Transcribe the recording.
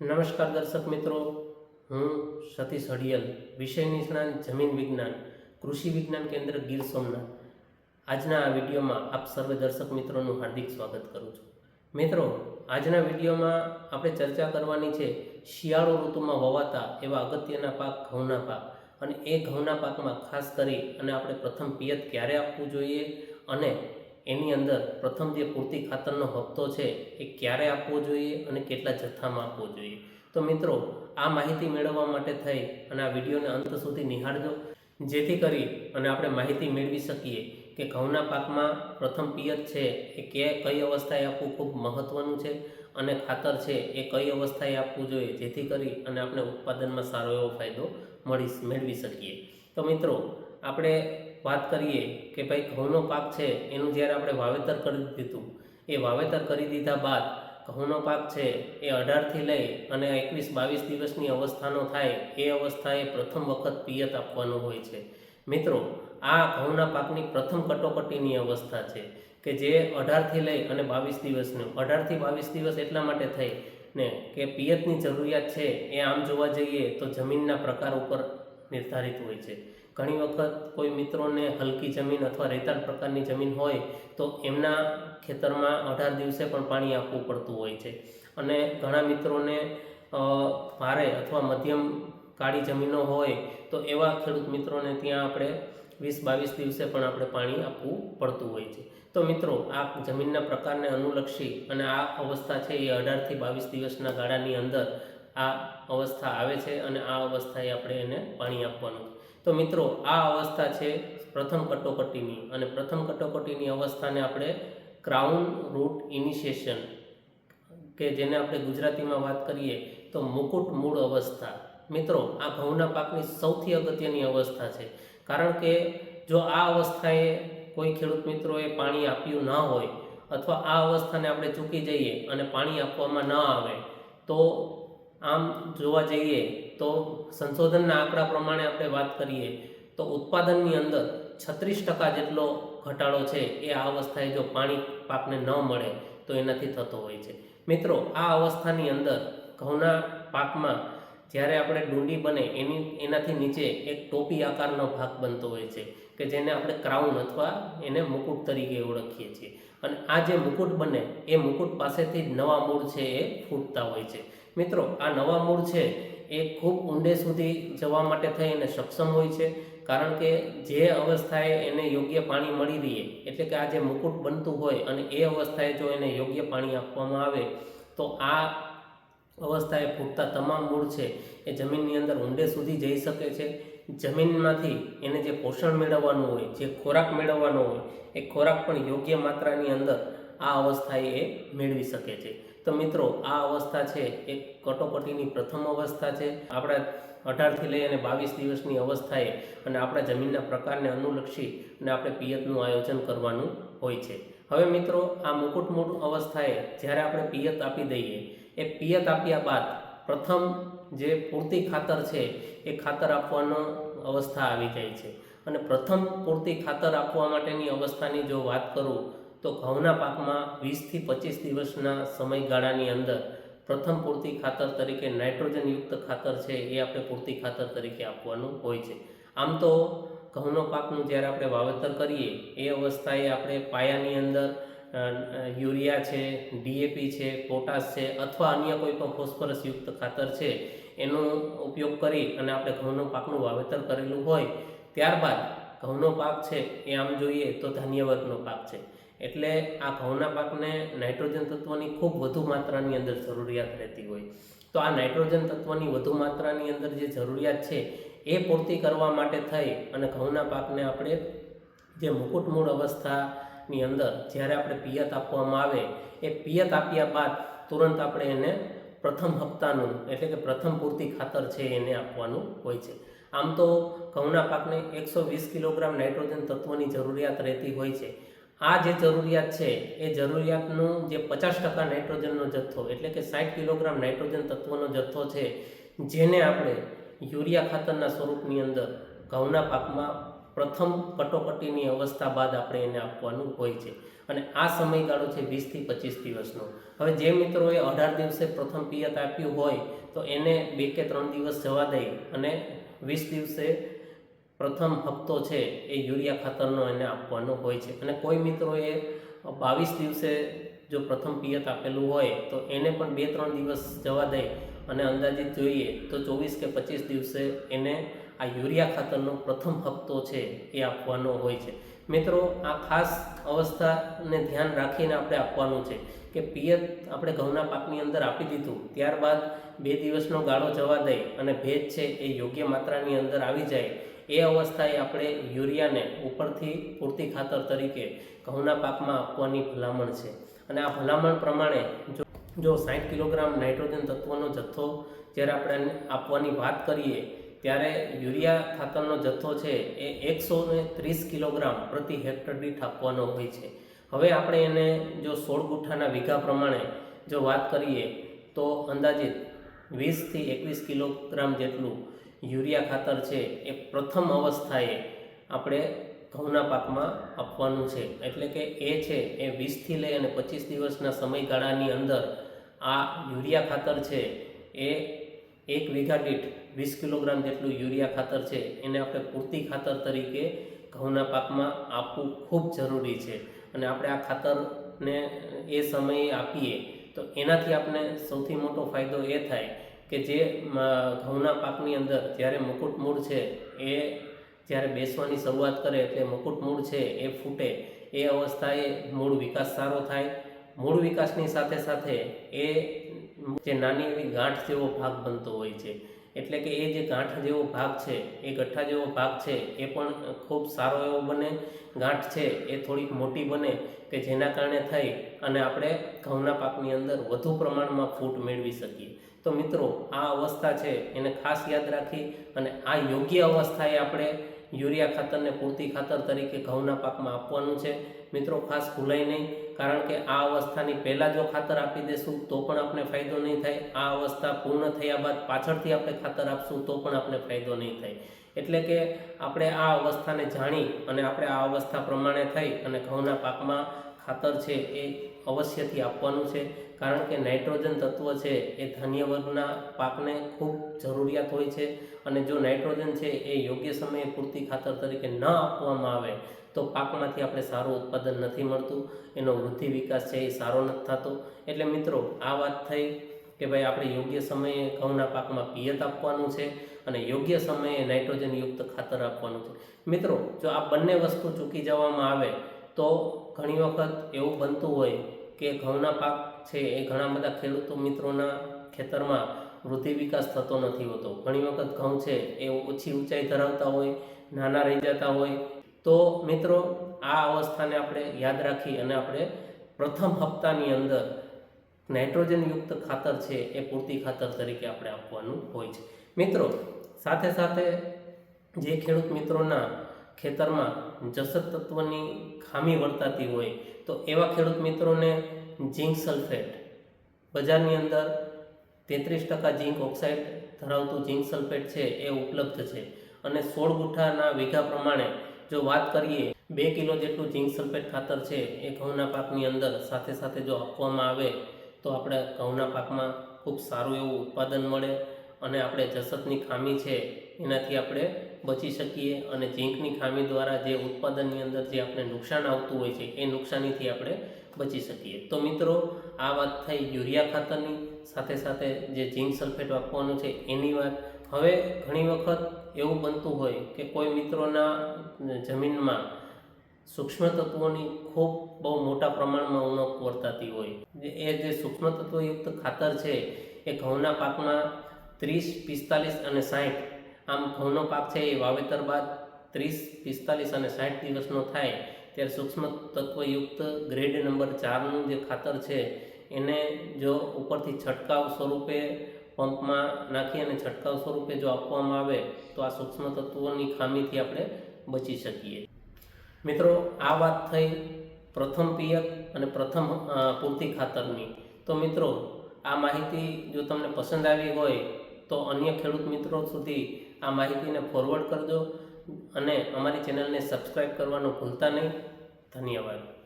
નમસ્કાર દર્શક મિત્રો. હું સતીશ હડિયલ વિષય નિષ્ણાંત જમીન વિજ્ઞાન, કૃષિ વિજ્ઞાન કેન્દ્ર ગીર સોમનાથ. આજના આ વિડીયોમાં આપ સર્વે દર્શક મિત્રોનું હાર્દિક સ્વાગત કરું છું. મિત્રો, આજના વિડીયોમાં આપણે ચર્ચા કરવાની છે શિયાળો ઋતુમાં વવાતા એવા અગત્યના પાક, ઘઉંના પાક. અને એ ઘઉંના પાકમાં ખાસ કરી અને આપણે પ્રથમ પિયત ક્યારે આપવું જોઈએ અને એની અંદર પ્રથમ જે પૂરતી ખાતરનો હપ્તો છે એ ક્યારે આપવો જોઈએ અને કેટલા જથ્થામાં આપવો જોઈએ? તો મિત્રો, આ માહિતી મેળવવા માટે થઈ અને આ વિડીયોને અંત સુધી નિહાળજો. જેથી કરી અને આપણે માહિતી મેળવી શકીએ કે ઘઉંના પાકમાં પ્રથમ પિયત છે એ કે કઈ અવસ્થાએ આપવું ખૂબ મહત્ત્વનું છે અને ખાતર છે એ કઈ અવસ્થાએ આપવું જોઈએ? જેથી કરી અને આપણે ઉત્પાદનમાં સારો એવો ફાયદો મળી, મેળવી શકીએ. તો મિત્રો આપણે વાત કરીએ કે ભાઈ ઘઉંનો પાક છે, એનું જ્યારે આપણે વાવેતર કરી દીધું, એ વાવેતર કરી દીધા બાદ ઘઉંનો પાક છે, એ અઢારથી લઈ અને એકવીસ બાવીસ દિવસની અવસ્થાનો થાય, એ અવસ્થાએ પ્રથમ વખત પિયત આપવાનું હોય છે. મિત્રો, આ ઘઉંના પાકની પ્રથમ કટોકટીની અવસ્થા છે કે જે અઢારથી લઈ અને બાવીસ દિવસનું, અઢારથી બાવીસ દિવસ એટલા માટે થઈ ને કે પિયતની જરૂરિયાત છે, એ આમ જોવા જઈએ તો જમીનના પ્રકાર ઉપર નિર્ધારિત હોય છે. ઘણી વખત કોઈ મિત્રોને હલકી જમીન અથવા રેતાળ પ્રકારની જમીન હોય તો એમના ખેતરમાં અઢાર દિવસે પણ પાણી આપવું પડતું હોય છે. અને ઘણા મિત્રોને ભારે અથવા મધ્યમ કાળી જમીનો હોય તો એવા ખેડૂત મિત્રોને ત્યાં આપણે વીસ બાવીસ દિવસે પણ આપણે પાણી આપવું પડતું હોય છે. તો મિત્રો, આ જમીનના પ્રકારને અનુલક્ષી અને આ અવસ્થા છે એ અઢારથી બાવીસ દિવસના ગાળાની અંદર આ અવસ્થા આવે છે અને આ અવસ્થાએ આપણે એને પાણી આપવાનું. તો મિત્રો, આ અવસ્થા છે પ્રથમ કટોકટીની અને પ્રથમ કટોકટીની અવસ્થાને આપણે ક્રાઉન રૂટ ઇનિશિએશન કે જેને આપણે ગુજરાતીમાં વાત કરીએ તો મુકુટ મૂળ અવસ્થા. મિત્રો, આ ઘઉંના પાકની સૌથી અગત્યની અવસ્થા છે. કારણ કે જો આ અવસ્થાએ કોઈ ખેડૂત મિત્રોએ પાણી આપ્યું ન હોય અથવા આ અવસ્થાને આપણે ચૂકી જઈએ અને પાણી આપવામાં ન આવે, તો આમ જોવા જઈએ તો સંશોધનના આંકડા પ્રમાણે આપણે વાત કરીએ તો ઉત્પાદનની અંદર છત્રીસ ટકા જેટલો ઘટાડો છે એ આ અવસ્થાએ જો પાણી પાકને ન મળે તો એનાથી થતો હોય છે. મિત્રો, આ અવસ્થાની અંદર ઘઉંના પાકમાં જ્યારે આપણે ડુંડી બને એની એનાથી નીચે એક ટોપી આકારનો ભાગ બનતો હોય છે કે જેને આપણે ક્રાઉન અથવા એને મુકુટ તરીકે ઓળખીએ છીએ. અને આ જે મુકુટ બને એ મુકુટ પાસેથી નવા મૂળ છે એ ફૂટતા હોય છે. મિત્રો, આ નવા મૂળ છે એ ખૂબ ઊંડે સુધી જવા માટે થઈ અને સક્ષમ હોય છે. કારણ કે જે અવસ્થાએ એને યોગ્ય પાણી મળી રહીએ એટલે કે આ જે મુકુટ બનતું હોય અને એ અવસ્થાએ જો એને યોગ્ય પાણી આપવામાં આવે, તો આ અવસ્થાએ ફૂટતા તમામ મૂળ છે એ જમીનની અંદર ઊંડે સુધી જઈ શકે છે. જમીનમાંથી એને જે પોષણ મેળવવાનું હોય, જે ખોરાક મેળવવાનો હોય, એ ખોરાક પણ યોગ્ય માત્રાની અંદર આ અવસ્થાએ એ મેળવી શકે છે. તો મિત્રો, આ અવસ્થા છે એ કટોકટીની પ્રથમ અવસ્થા છે. આપણા અઢારથી લઈ અને બાવીસ દિવસની અવસ્થાએ અને આપણા જમીનના પ્રકારને અનુલક્ષી અને આપણે પિયતનું આયોજન કરવાનું હોય છે. હવે મિત્રો, આ મુકુટમૂળ અવસ્થાએ જ્યારે આપણે પિયત આપી દઈએ, એ પિયત આપ્યા બાદ પ્રથમ જે પૂરતી ખાતર છે એ ખાતર આપવાનો અવસ્થા આવી જાય છે. અને પ્રથમ પૂરતી ખાતર આપવા માટેની અવસ્થાની જો વાત કરું તો ઘઉંના પાકમાં વીસથી પચીસ દિવસના સમયગાળાની અંદર પ્રથમ પૂરતી ખાતર તરીકે નાઇટ્રોજનયુક્ત ખાતર છે એ આપણે પૂરતી ખાતર તરીકે આપવાનું હોય છે. આમ તો ઘઉંનો પાકનું જ્યારે આપણે વાવેતર કરીએ, એ અવસ્થાએ આપણે પાયાની અંદર યુરિયા છે ડીએપી છે, પોટાશ છે અથવા અન્ય કોઈ પણ ફોસ્ફરસયુક્ત ખાતર છે, એનો ઉપયોગ કરી અને આપણે ઘઉંનો પાકનું વાવેતર કરેલું હોય, ત્યારબાદ ઘઉંનો પાક છે એ આમ જોઈએ તો ધાન્ય વર્ગનો પાક છે. એટલે આ ઘઉંના પાકને નાઇટ્રોજન તત્વની ખૂબ વધુ માત્રાની અંદર જરૂરિયાત રહેતી હોય. તો આ નાઇટ્રોજન તત્વની વધુ માત્રાની અંદર જે જરૂરિયાત છે, એ પૂર્તિ કરવા માટે થઈ અને ઘઉંના પાકને આપણે જે મુકુટમૂળ અવસ્થાની અંદર જ્યારે આપણે પિયત આપવામાં આવે, એ પિયત આપ્યા બાદ તુરંત આપણે એને પ્રથમ હપ્તાનું એટલે કે પ્રથમ પૂરતી ખાતર છે એને આપવાનું હોય છે. આમ તો ઘઉંના પાકને એકસો વીસ કિલોગ્રામ નાઇટ્રોજન તત્વની જરૂરિયાત રહેતી હોય છે. આ જે જરૂરિયાત છે, એ જરૂરિયાતનું જે પચાસ ટકા નાઇટ્રોજનનો જથ્થો, એટલે કે સાઠ કિલોગ્રામ નાઇટ્રોજન તત્વનો જથ્થો છે, જેને આપણે યુરિયા ખાતરના સ્વરૂપની અંદર ઘઉંના પાકમાં પ્રથમ કટોકટીની અવસ્થા બાદ આપણે એને આપવાનું હોય છે. અને આ સમયગાળો છે વીસથી પચીસ દિવસનો. હવે જે મિત્રોએ અઢાર દિવસે પ્રથમ પિયત આપ્યું હોય, તો એને બે કે ત્રણ દિવસ જવા દઈ અને વીસ દિવસે પ્રથમ હપ્તો છે એ યુરિયા ખાતરનો એને આપવાનો હોય છે. અને કોઈ મિત્રોએ બાવીસ દિવસે જો પ્રથમ પિયત આપેલું હોય તો એને પણ બે ત્રણ દિવસ જવા દે અને અંદાજિત જોઈએ તો ચોવીસ કે પચીસ દિવસે એને આ યુરિયા ખાતરનો પ્રથમ હપ્તો છે એ આપવાનો હોય છે. મિત્રો, આ ખાસ અવસ્થાને ધ્યાન રાખીને આપણે આપવાનું છે કે પિયત આપણે ઘઉંના પાકની અંદર આપી દીધું, ત્યારબાદ બે દિવસનો ગાળો જવા દઈ અને ભેજ છે એ યોગ્ય માત્રાની અંદર આવી જાય, એ અવસ્થાએ આપણે યુરિયાને ઉપરથી પૂરતી ખાતર તરીકે ઘઉંના પાકમાં આપવાની ભલામણ છે. અને આ ભલામણ પ્રમાણે જો જો સાઠ કિલોગ્રામ નાઇટ્રોજન તત્વનો જથ્થો જ્યારે આપણે આપવાની વાત કરીએ ત્યારે યુરિયા ખાતરનો જથ્થો છે એ એકસો ને ત્રીસ કિલોગ્રામ પ્રતિ હેક્ટર દીઠ આપવાનો હોય છે. હવે આપણે એને જો સોળ ગુઠ્ઠાના વીઘા પ્રમાણે જો વાત કરીએ, તો અંદાજિત વીસથી એકવીસ કિલોગ્રામ જેટલું યુરિયા ખાતર છે એ પ્રથમ અવસ્થાએ આપણે ઘઉંના પાકમાં આપવાનું છે. એટલે કે એ છે એ વીસથી લઈ અને પચીસ દિવસના સમયગાળાની અંદર આ યુરિયા ખાતર છે એ એક વીઘા દીઠ વીસ કિલોગ્રામ જેટલું યુરિયા ખાતર છે, એને આપણે પૂરતી ખાતર તરીકે ઘઉંના પાકમાં આપવું ખૂબ જરૂરી છે. અને આપણે આ ખાતરને એ સમયે આપીએ તો એનાથી આપણે સૌથી મોટો ફાયદો એ થાય કે જે ઘઉંના પાકની અંદર જ્યારે મુકુટ મૂળ છે, એ જ્યારે બેસવાની શરૂઆત કરે એટલે મુકુટ મૂળ છે, એ ફૂટે, એ અવસ્થાએ મૂળ વિકાસ સારો થાય. મૂળ વિકાસની સાથે સાથે એ જે નાની એવી ગાંઠ જેવો ભાગ બનતો હોય છે. એટલે કે એ જે ગાંઠ જેવો ભાગ છે, એ ગઠ્ઠા જેવો ભાગ છે, એ પણ ખૂબ સારો એવો બને. ગાંઠ છે, એ થોડીક મોટી બને કે જેના કારણે થઈ અને આપણે ઘઉંના પાકની અંદર વધુ પ્રમાણમાં ફૂટ મેળવી શકીએ. તો મિત્રો, આ અવસ્થા છે, એને ખાસ યાદ રાખી અને આ યોગ્ય અવસ્થાએ આપણે યુરિયા ખાતરને પૂરતી ખાતર તરીકે ઘઉંના પાકમાં આપવાનું છે. મિત્રો, ખાસ ભૂલાય નહીં, કારણ કે આ અવસ્થાની પહેલાં જો ખાતર આપી દેશું, તો પણ આપણે ફાયદો નહીં થાય. આ અવસ્થા પૂર્ણ થયા બાદ પાછળથી આપણે ખાતર આપશું, તો પણ આપણે ફાયદો નહીં થાય. એટલે કે આપણે આ અવસ્થાને જાણી અને આપણે આ અવસ્થા પ્રમાણે થઈ અને ઘઉંના પાકમાં ખાતર છે એ અવશ્યથી આપવાનું છે. કારણ કે નાઇટ્રોજન તત્વ છે એ ધાન્ય વર્ગના પાકને ખૂબ જરૂરિયાત હોય છે અને જો નાઇટ્રોજન છે એ યોગ્ય સમયે પૂરતી ખાતર તરીકે ન આપવામાં આવે તો પાકમાંથી આપણે સારું ઉત્પાદન નથી મળતું. એનો વૃદ્ધિ વિકાસ છે એ સારો નથી થતો. એટલે મિત્રો, આ વાત થઈ કે ભાઈ આપણે યોગ્ય સમયે ઘઉંના પાકમાં પિયત આપવાનું છે અને યોગ્ય સમયે નાઇટ્રોજનયુક્ત ખાતર આપવાનું છે. મિત્રો, જો આ બંને વસ્તુ ચૂકી જવામાં આવે તો ઘણી વખત એવું બનતું હોય કે ઘઉંના પાક છે એ ઘણા બધા ખેડૂતો મિત્રોના ખેતરમાં વૃદ્ધિ વિકાસ થતો નથી હોતો. ઘણી વખત ઘઉં છે એ ઓછી ઊંચાઈ ધરાવતા હોય, નાના રહી જતા હોય. તો મિત્રો, આ અવસ્થાને આપણે યાદ રાખી અને આપણે પ્રથમ હપ્તાની અંદર નાઇટ્રોજનયુક્ત ખાતર છે એ પૂરતી ખાતર તરીકે આપણે આપવાનું હોય છે. મિત્રો, સાથે સાથે જે ખેડૂત મિત્રોના ખેતરમાં જસત તત્વની ખામી વર્તાતી હોય તો એવા ખેડૂત મિત્રોને ઝીંક સલ્ફેટ. બજારની અંદર તેત્રીસ ટકા ઝીંક ઓક્સાઇડ ધરાવતું ઝીંક સલ્ફેટ છે એ ઉપલબ્ધ છે. અને સોળ ગુઠ્ઠાના વીઘા પ્રમાણે જો વાત કરીએ, બે કિલો જેટલું ઝીંક સલ્ફેટ ખાતર છે એ ઘઉંના પાકની અંદર સાથે સાથે જો આપવામાં આવે તો આપણે ઘઉંના પાકમાં ખૂબ સારું એવું ઉત્પાદન મળે અને આપણે જસતની ખામી છે એનાથી આપણે બચી શકીએ અને ઝીંકની ખામી દ્વારા જે ઉત્પાદનની અંદર જે આપણે નુકસાન આવતું હોય છે, એ નુકસાનીથી આપણે બચી શકીએ. તો મિત્રો, આ વાત થઈ યુરિયા ખાતરની, સાથે સાથે જે ઝીંક સલ્ફેટ આપવાનું છે, એની વાત. હવે ઘણી વખત એવું બનતું હોય કે કોઈ મિત્રોના જમીનમાં સૂક્ષ્મ તત્વોની ખૂબ બહુ મોટા પ્રમાણમાં ઉણપ વર્તાતી હોય. એ જે સૂક્ષ્મ તત્વયુક્ત ખાતર છે, એ ઘઉંના પાકમાં ત્રીસ, પિસ્તાલીસ અને સાઠ આમ ઘઉંનો પાક છે એ વાવેતર બાદ ત્રીસ, પિસ્તાલીસ અને સાઠ દિવસનો થાય ત્યારે સૂક્ષ્મ તત્વયુક્ત ગ્રેડ નંબર ચારનું જે ખાતર છે, એને જો ઉપરથી છંટકાવ સ્વરૂપે પંપમાં નાખી અને છંટકાવ સ્વરૂપે જો આપવામાં આવે તો આ સૂક્ષ્મ તત્વોની ખામીથી આપણે બચી શકીએ. મિત્રો, આ વાત થઈ પ્રથમ પિયત અને પ્રથમ પૂરતી ખાતરની. તો મિત્રો, આ માહિતી જો તમને પસંદ આવી હોય તો અન્ય ખેડૂત મિત્રો સુધી આ માહિતીને ફોરવર્ડ કરજો અને અમારી ચેનલને સબસ્ક્રાઈબ કરવાનું ભૂલતા નહીં. ધન્યવાદ.